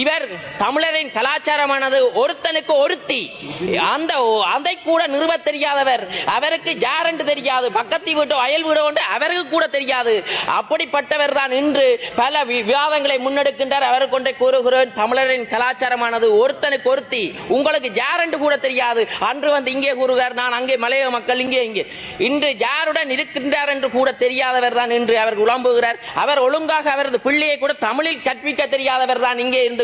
இவர் தமிழரின் கலாச்சாரமானது ஒருத்தனுக்கு ஒருத்தி. அந்த அதை கூட நிறுவ தெரியாதவர். அவருக்கு யாரென்று தெரியாது. பக்கத்து வீட்டோ அயல் வீடோ என்று அவருக்கு கூட தெரியாது. அப்படிப்பட்டவர் தான் இன்று பல விவாதங்களை முன்னெடுக்கின்றார். அவர் கொண்டே கூறுகிறேன் தமிழரின் கலாச்சாரமானது ஒருத்தனுக்கு ஒருத்தி. உங்களுக்கு யாரென்று கூட தெரியாது. அன்று வந்து இங்கே கூறுகிறார் நான் அங்கே மலைய மக்கள் இங்கே இங்கே. இன்று யாருடன் இருக்கின்றார் என்று கூட தெரியாதவர் தான் இன்று அவர் உழம்புகிறார் அவர் ஒழுங்காக அவரது பிள்ளையை கூட தமிழில் கற்பிக்க தெரியாதவர் தான் இங்கே இருந்து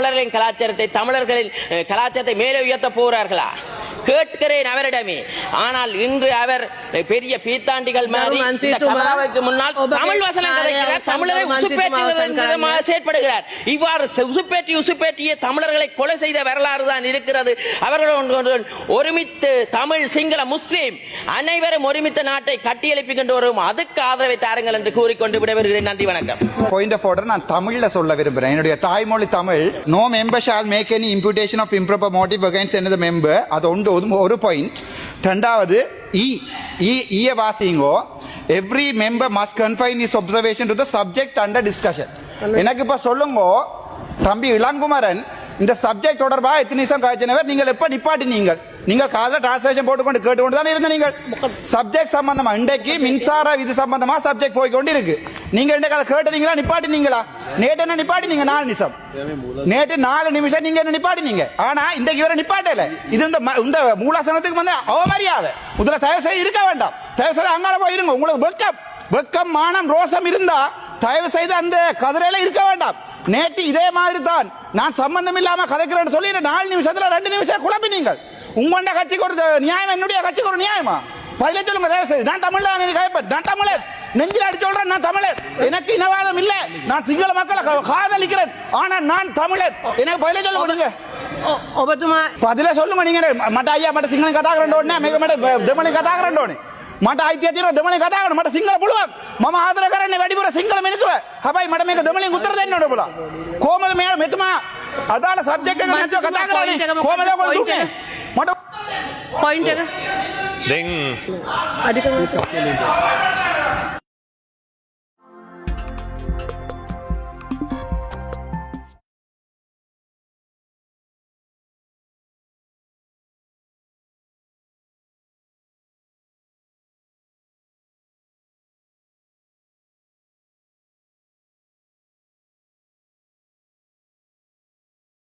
தமிழர்களின் கலாச்சாரத்தை தமிழர்களின் கலாச்சாரத்தை மேலே உயர்த்த போகிறார்களா? கேட்கிறேன் அவரிடமே. ஆனால் இன்று அவர் பெரிய பீத்தாண்டிகள் மாதிரி முன்னால் தமிழ் வசனம் கதைக்கிறார் தமிழரை உசுப்பேற்றுவதன் செயற்படுகிறார். இவ்வாறு உசுப்பேற்றி உசுப்பேற்றிய தமிழர்களை கொலை செய்த வரலாறு தான் இருக்கிறது. அவர்கள் ஒருமித்து தமிழ் சிங்கள முஸ்லீம் அனைவரும் ஒருமித்த நாட்டை கட்டியெழுப்பி கொண்டு வரும் அதுக்கு ஆதரவை தாருங்கள் என்று கூறிக்கொண்டு விடைபெறுகிறேன். நன்றி வணக்கம். பாயிண்ட் ஆஃப் ஆர்டர் நான் தமிழ்ல சொல்ல விரும்புகிறேன் என்னுடைய தாய்மொழி Tamil. No member shall make any imputation of improper motive against எனது மெம்பர் அது ஒன்று ஒரு பாயிண்ட் ரெண்டாவது இ ஈய வாசிங்கோ every member must confine his observation to the subject under discussion எனக்கு இப்ப சொல்லுங்க தம்பி இளங்குமரன் இந்த சப்ஜெக்ட் தொடர்பா எத்தனை நிமிஷம் காய்ச்சினவர் நீங்கள் எப்ப நிப்பாட்டினீங்க நீங்கள் காதல டிரான்ஸ்லேஷன் போட்டுக்கொண்டு கேட்டுக்கொண்டு தான் இருந்த நீங்கள் சப்ஜெக்ட் சம்பந்தமா இன்றைக்கு மின்சார விதி சம்பந்தமா சப்ஜெக்ட் போய் கொண்டு இருக்கு நீங்க இன்றைக்கு அதை கேட்டுனீங்களா நிப்பாட்டினீங்களா நேற்று என்ன நிப்பாட்டினீங்க நாலு நிமிஷம். நேற்று நாலு நிமிஷம் நீங்க என்ன நிப்பாட்டினீங்க? ஆனா இன்றைக்கு இவரை நிப்பாட்டல. இது இந்த ம- இந்த மூலாசனத்துக்கு வந்து அவமரியாதை. முதல்ல தயவு செய்து இருக்க வேண்டாம். தயவு செய்து அங்கால போய் இருங்க. உங்களுக்கு வெக்கம் வெக்கம் மானம் ரோசம் இருந்தா தயவு செய்து அந்த கதிரையில இருக்க வேண்டாம். நேற்று இதே மாதிரி தான் நான் சம்பந்தம் இல்லாம கதைக்கிறேன்னு சொல்லி நாலு நிமிஷத்துல ரெண்டு நிமிஷம் குழப்பினீங்க. உங்களோட கட்சிக்கு ஒரு நியாயம் என்னுடைய கட்சிக்கு ஒரு நியாயமா? பதிலே சொல்லுங்க தயவு செய்து நான் தமிழ் தான் நான் தமிழர் நெஞ்சில் அடிச்சு சொல்றேன் நான் தமிழர் எனக்கு இனவாதம் இல்ல நான் சிங்கள மக்களை கா- காதலிக்கிறேன் ஆனா நான் தமிழர் எனக்கு பதில சொல்ல கொடுங்க ඔ- ඔබතුමා பதில சொல்லுங்க நீங்க මට අයියා මට සිංහලෙන් කතා කරන්න ඕනේ නැහැ මේක මට දෙමළෙන් කතා කරන්න ඕනේ මට අයිතිය තියෙනවා දෙමළෙන් කතා කරන්න මට සිංහල පුළුවන් මම ආදර කරන්නේ වැඩිපුර සිංහල මිනිස්සුව හැබැයි මට මේක දෙමළෙන් උත්තර දෙන්න ඕනේ ඔබලා කොහමද මේ මෙතුමා අදාළ සබ්ජෙක්ට් එක නැතුව කතා කරන්නේ කොහමද ඔයගොල්ලෝ දුන්නේ මට පොයින්ට එක දැන් අධික